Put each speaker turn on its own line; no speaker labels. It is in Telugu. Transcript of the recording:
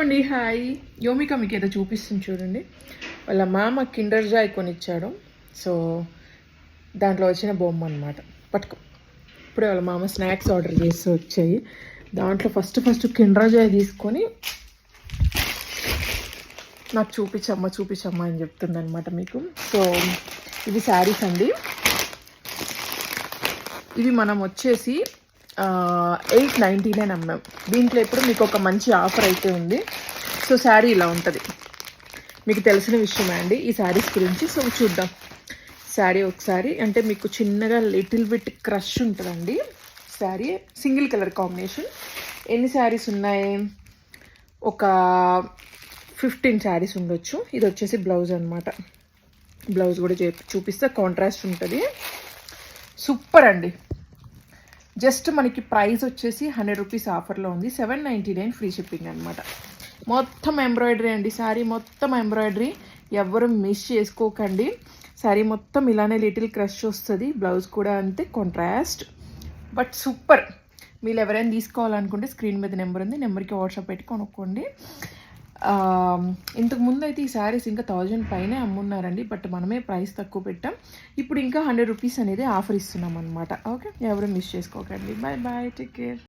అండి హాయ్. యోమిక మీకు ఏదో చూపిస్తుంది చూడండి. వాళ్ళ మామ కిండర్ జాయ్ కొనిచ్చాడు. సో దాంట్లో వచ్చిన బొమ్మ అనమాట పట్టుకో. ఇప్పుడే వాళ్ళ మామ స్నాక్స్ ఆర్డర్ చేసి వచ్చాయి. దాంట్లో ఫస్ట్ ఫస్ట్ కిండర్ జాయ్ తీసుకొని నాకు చూపించమ్మా చూపించమ్మా అని చెప్తుందనమాట మీకు. సో ఇవి శారీస్ అండి. ఇవి మనం వచ్చేసి ఎయిట్ నైంటీ నైన్ అమ్మాం. దీంట్లో ఇప్పుడు మీకు ఒక మంచి ఆఫర్ అయితే ఉంది. సో శారీ ఇలా ఉంటుంది. మీకు తెలిసిన విషయమే అండి. ఈ శారీస్ గురించి సో చూద్దాం. శారీ ఒకసారి అంటే మీకు చిన్నగా లిటిల్ బిట్ క్రష్ ఉంటుందండి. శారీ సింగిల్ కలర్ కాంబినేషన్ ఎన్ని శారీస్ ఉన్నాయి? ఒక ఫిఫ్టీన్ శారీస్ ఉండొచ్చు. ఇది వచ్చేసి బ్లౌజ్ అనమాట బ్లౌజ్ కూడా చే- చూపిస్తే. కాంట్రాస్ట్ ఉంటుంది. సూపర్ అండి. జస్ట్ మనకి ప్రైస్ వచ్చేసి హండ్రెడ్ రూపీస్ ఆఫర్లో ఉంది. Seven ninety nine free shipping అనమాట మొత్తం ఎంబ్రాయిడరీ అండి. శారీ మొత్తం ఎంబ్రాయిడరీ ఎవరు మిస్ చేసుకోకండి. శారీ మొత్తం ఇలానే లిటిల్ క్రష్ వస్తుంది. బ్లౌజ్ కూడా అంతే కాంట్రాస్ట్. But super. మీరు ఎవరైనా తీసుకోవాలనుకుంటే స్క్రీన్ మీద నెంబర్ ఉంది. నెంబర్కి వాట్సాప్ పెట్టి కొనుక్కోండి. ఇంతకు ముందు అయితే ఈ శారీస్ ఇంకా థౌజండ్ పైనే అమ్మున్నారండి బట్ మనమే ప్రైస్ తక్కువ పెట్టాం. ఇప్పుడు ఇంకా హండ్రెడ్ రూపీస్ అనేది ఆఫర్ ఇస్తున్నాం అనమాట ఓకే? ఎవరు మిస్ చేసుకోకండి. Bye bye take care.